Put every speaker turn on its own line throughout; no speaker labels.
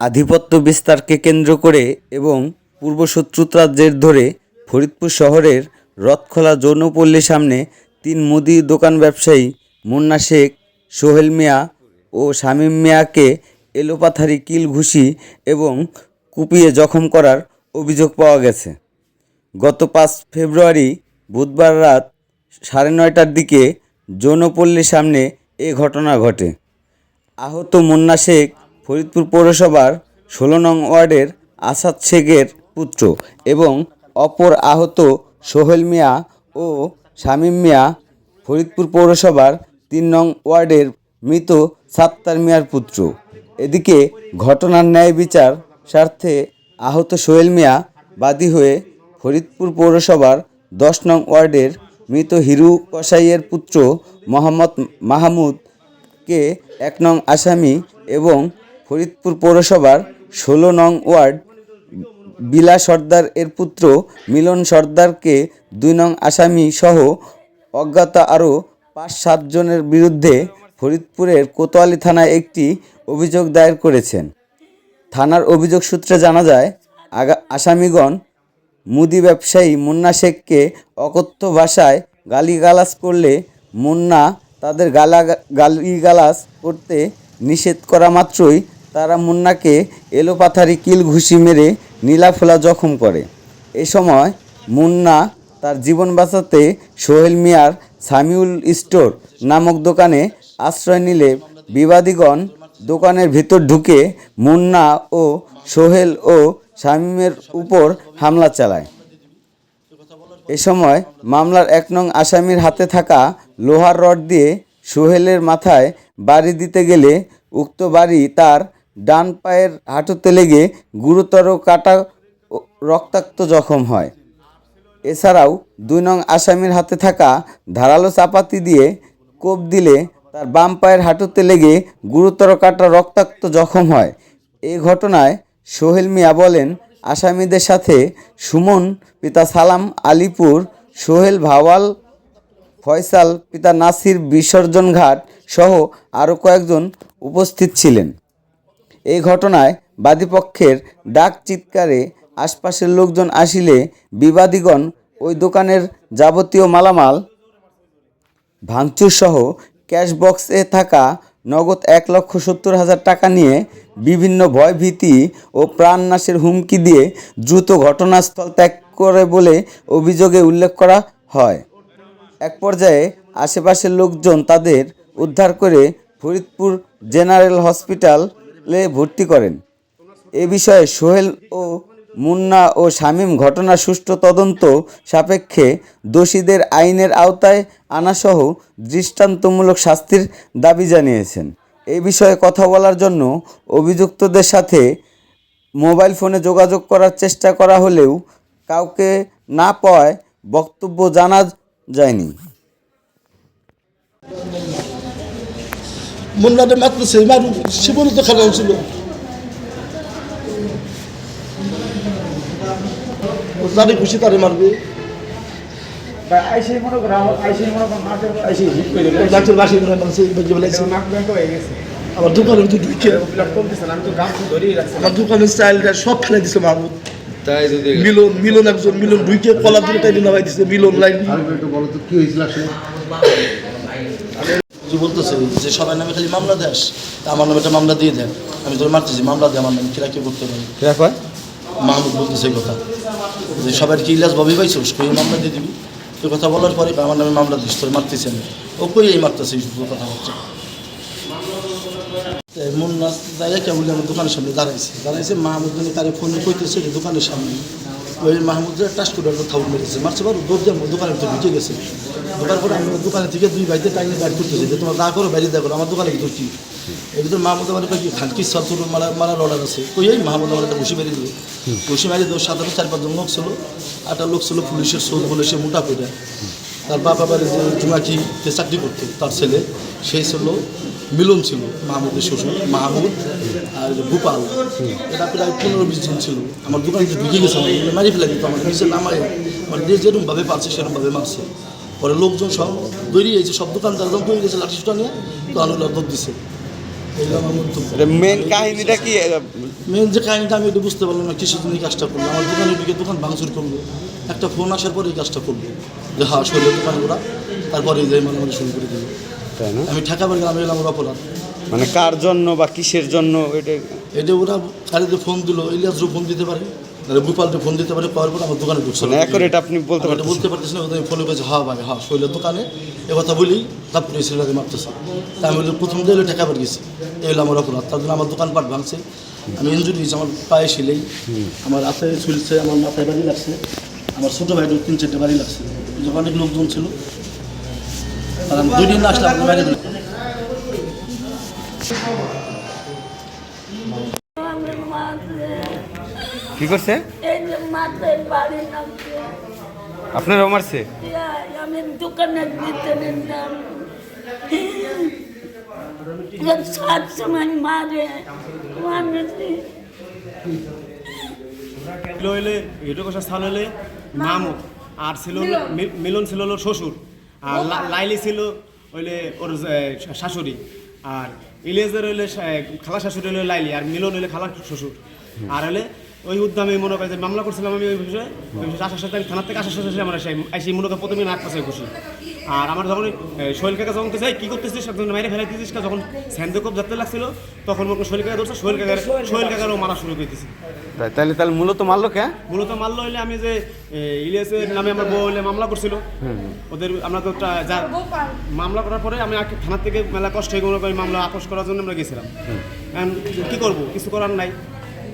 আধিপত্য বিস্তারকে কেন্দ্র করে এবং পূর্বশত্রুতার জের ধরে ফরিদপুর শহরের রথখোলা যৌনপল্লীর সামনে তিন মুদি দোকান ব্যবসায়ী মুন্না শেখ, সোহেল মিয়া ও শামীম মিয়াকে এলোপাথারি কিল ঘুষি এবং কুপিয়ে জখম করার অভিযোগ পাওয়া গেছে। গত পাঁচ ফেব্রুয়ারি বুধবার রাত সাড়ে নয়টার দিকে যৌনপল্লীর সামনে এ ঘটনা ঘটে। আহত মুন্না শেখ ফরিদপুর পৌরসভার ষোলো নং ওয়ার্ডের আসাদ শেখের পুত্র এবং অপর আহত সোহেল মিয়া ও শামীম মিয়া ফরিদপুর পৌরসভার তিন নং ওয়ার্ডের মৃত সাত্তার মিয়ার পুত্র। এদিকে ঘটনার ন্যায় বিচার স্বার্থে আহত সোহেল মিয়া বাদী হয়ে ফরিদপুর পৌরসভার দশ নং ওয়ার্ডের মৃত হিরু কসাইয়ের পুত্র মোহাম্মদ মাহমুদকে এক নং আসামি এবং ফরিদপুর পৌরসভার ষোলো নং ওয়ার্ড বিলা সর্দার এর পুত্র মিলন সর্দারকে দুই নং আসামি সহ অজ্ঞাত আরও পাঁচ সাতজনের বিরুদ্ধে ফরিদপুরের কোতোয়ালি থানায় একটি অভিযোগ দায়ের করেছেন। থানার অভিযোগ সূত্রে জানা যায়, আগা, আসামিগণ মুদি ব্যবসায়ী মুন্না শেখকে অকথ্য ভাষায় গালিগালাজ করলে মুন্না তাদের গালা গালিগালাজ করতে নিষেধ করা মাত্রই তারা মুন্নাকে এলোপাথারি কিল ঘুষি মেরে নীলাফোলা জখম করে। এ সময় মুন্না তার জীবন বাঁচাতে সোহেল মিয়ার সামিউল স্টোর নামক দোকানে আশ্রয় নিলে বিবাদীগণ দোকানের ভিতর ঢুকে মুন্না ও সোহেল ও শামীমের উপর হামলা চালায়। এ সময় মামলার এক নং আসামির হাতে থাকা লোহার রড দিয়ে সোহেলের মাথায় বাড়ি দিতে গেলে উক্ত বাড়ি তার ডান পায়ের হাঁটুতে লেগে গুরুতর কাটা রক্তাক্ত জখম হয়। এছাড়াও দুই নং আসামির হাতে থাকা ধারালো চাপাতি দিয়ে কোপ দিলে তার বাম পায়ের হাঁটুতে লেগে গুরুতর কাটা রক্তাক্ত জখম হয়। এই ঘটনায় সোহেল মিয়া বলেন, আসামিদের সাথে সুমন, পিতা সালাম আলিপুর, সোহেল ভাওয়াল, ফয়সাল, পিতা নাসির, বিসর্জন ঘাট সহ আরও কয়েকজন উপস্থিত ছিলেন। এই ঘটনায় বাদীপক্ষের ডাক চিৎকারে আশপাশের লোকজন আসিলে বিবাদীগণ ওই দোকানের যাবতীয় মালামাল ভাঙচুর সহ ক্যাশ বক্সে থাকা নগদ এক লক্ষ সত্তর হাজার টাকা নিয়ে বিভিন্ন ভয়ভীতি ও প্রাণনাশের হুমকি দিয়ে দ্রুত ঘটনাস্থল ত্যাগ করে বলে অভিযোগে উল্লেখ করা হয়। এক পর্যায়ে আশেপাশের লোকজন তাদের উদ্ধার করে ফরিদপুর জেনারেল হসপিটালে ভর্তি করেন। এ বিষয়ে সোহেল ও মুন্না ও শামীম ঘটনা সুষ্ঠু তদন্ত সাপেক্ষে দোষীদের আইনের আওতায় আনাসহ দৃষ্টান্তমূলক শাস্তির দাবি জানিয়েছেন। এ বিষয়ে কথা বলার জন্য অভিযুক্তদের সাথে মোবাইল ফোনে যোগাযোগ করার চেষ্টা করা হলেও কাউকে না পাওয়ায় বক্তব্য জানা যায়নি।
মুন্নাদের মাত্র সেই মারু জীবনে তো খেলা ছিল ও যারে খুশি তারে মারবে।
আমার
আমার দোকানের তো ঢুকে আমার সব ফেলে দিছে মাহমুদ। মিলন মিলন একজন মিলন ঢুকে কলা নামাই দিছে মিলন লাইন।
কি হয়েছিল
যে বলতেছে যে সবাই নামে খালি মামলা দেস তা আমার নামে একটা মামলা দিয়ে দেন। আমি তোর মারতেছি মামলা দিয়ে আমার নামে কিরা কি করতে পারি কিরা কয় মাহমুদ বলতেছে এই কথা। যে সবার কি ইলাজ ভাবি পাইছোস কই মামলা দিয়ে দিবি? তো কথা বলার পরে আমার নামে মামলা দিস তোর মারতেছে না ও কই এই মারতেছে কথা হচ্ছে মন নাচ দাঁড়িয়ে কেমন আমার দোকানের সামনে দাঁড়াইছে। দাঁড়াইছে মাহমুদ তারে ফোনে কইতেছে যে দোকানের সামনে। ওই মাহমুদ টাচ করে একটা থাউন মেরেছে। মারছে বারো দৌড় দিয়ে দোকানের ভিতরে ঢুকে গেছে। ঢোকার পরে আমি দোকানে থেকে দুই বাইতে টাইমে বাইর করতেছি যে তোমার দা করো বাইরে দেখো আমার দোকানে ভিতর কি? এর ভিতরে মাহমুদ আমার কি খানকি সব তোর মারা মারার অর্ডার আছে? তো এই মাহমুদ আমার একটা ঘুষি মেরে দিল। ঘুষি মারি দশ সাধারণ চার পাঁচজন লোক ছিল। একটা লোক ছিল পুলিশের সোদ বলে সে মোটা করে তার বাবা আবার যে জুমাকিতে চাকরি করতো তার ছেলে সেই ছিল মিলন ছিল মাহমুদের শ্বশুর মাহমুদ আর গোপাল। এটা প্রায় পনেরো বিশ জন ছিল। আমার দোকানে ঢুকে গেছে আমার মারি ফেলে দিত আমার নিচে নামায়। মানে যে যেরকমভাবে পারছে সেরকমভাবে মারছে। পরে লোকজন সব দৌড়িয়ে গেছে সব দোকানদার যখন তৈরি গেছে লাঠি সুটা নিয়ে তো আনুল দৌড় দিছে। আমার
মেন কাহিনীটা কি?
মেন যে কাহিনীটা আমি একটু বুঝতে পারলাম না কিসের জন্য এই কাজটা করল? আমার দোকানে ঢুকে দোকান ভাঙচুর করল। একটা ফোন আসার পরে এই কাজটা করল। যে হ্যাঁ শরীরের দোকান ওরা তারপরে যে মানে মানে শুরু করে দিল।
তাই না?
আমি ঠেকাবার গেলাম এলাম ওরা অপরাধ
মানে কার জন্য বা কিসের জন্য এটা?
এটা ওরা খালিদে ফোন দিল ইলিয়াসরও ফোন দিতে পারে নাহলে গোপালকে ফোন দিতে পারে পাওয়ার পর আমার দোকানে ঢুকছে।
মানে অ্যাকুরেট আপনি বলতে
আমি বলতে পারতেছি না আমি ফোনে কাছে হ্যাঁ ভাই হ্যাঁ শৈলের দোকানে। এ কথা বলি তারপরে এই ছেলেটাকে মারতেছে। তা আমি প্রথম দিয়ে ঠেকাবার গেছি এই হলো আমার অপরাধ তার জন্য আমার দোকানপাট ভাঙছে আমি ইঞ্জুরি হয়েছি আমার পায়ে শিলেই। আমার হাতে ঝুলছে আমার মাথায় বাড়ি লাগছে আমার ছোটো ভাইটার তিন চারটে বাড়ি লাগছে। অনেক লোকজন ছিল দুই দিন আসলাম বাইরে
কি করছে? আপনারও মারছে?
আমি নিলাম সব সময় মারে
কষা স্থান হলে মামুদ আর ছিল মিলন। ছিল হলো শ্বশুর। আর লাইলি ছিল হইলে ওর শাশুড়ি। আর ইলিয়াসের হইলে খালা শাশুড়ি হইলে লাইলি আর মিলন হইলে খালা শ্বশুর। আর হলে ওই উদ্যমে মনে করে যে মামলা করছিলাম আমি ওই বিষয়ে আসার সাথে আমি থানার থেকে আসার সাথে আমরা সেই সেই মনে করে প্রথমে নাক পাশে খুশি আর আমার যখন শৈল কাকা যখন চাই কী করতেছিস? তখন মাইরে ফেলে দিয়েছিস যখন স্যান্ডকপ যাতে লাগছিল তখন মনে শৈল কাকা ধরছে শৈল কাকার শৈল কাকারও মারা শুরু করে দিয়েছি।
তাই তাহলে তাহলে মূলত মারলো কে?
মূলত মারলো হইলে আমি যে ইলিয়াসের নামে আমার বউ হইলে মামলা করছিল। ওদের আমরা তো যা মামলা করার পরে আমি আগে থানার থেকে মেলা কষ্ট হয়ে গেলো মামলা আপোষ করার জন্য আমরা গেছিলাম। কি করব? কিছু করার নাই।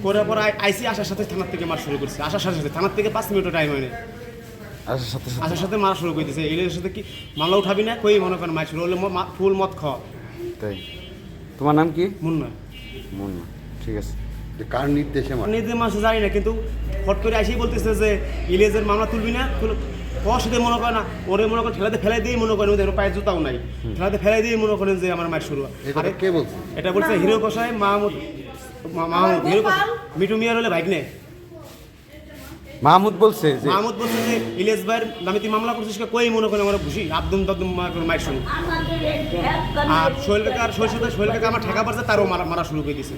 করার পর আই- আইসি আসার সাথে থানার থেকে মার শুরু করছে। আসার সাথে সাথে। থানার থেকে পাঁচ মিনিটও টাইম হয়নি
আসার সাথে সাথে।
আসার সাথে মারা শুরু করে দিয়েছে ইলিয়াসের সাথে কি মামলা উঠাবি না? কই মনে করেন মার শুরু হলে ম- মা- ফুল মদ খাওয়া।
তাই। তোমার নাম কি?
মুন্না।
মুন্না। ঠিক আছে।
যে কার নির্দেশে মার
নিজে মাসে জানি না কিন্তু হট করে আসেই বলতেছে যে ইলিয়াসের মামলা তুলবি না? অসুবিধে মনে করে না ওরে মনে করেন ঠেলাতে ফেলাই দিয়ে মনে করেন ওদের পায়ের জুতাও নাই। ঠেলাতে ফেলাই দিয়ে মনে করেন যে আমার মায়ের শুরু
কথা কে বলছে?
এটা বলছে হিরো কষাই মাহমুদ মা- মাহমুদ হিরো মিটু মিয়ার হলে বাইক নেই
মাহমুদ বলছে যে
মাহমুদ বলছে যে ইলিয়াস ভাইয়ের নামে তুই মামলা করছিস? কই মনে করে আমার খুশি আব্দুম তাব্দুম মায়ের
সঙ্গে।
আর সোহেল আর সোহেল সোহেল কাকা আমার ঠেকা পারছে তারও মারা মারা শুরু করে দিয়েছে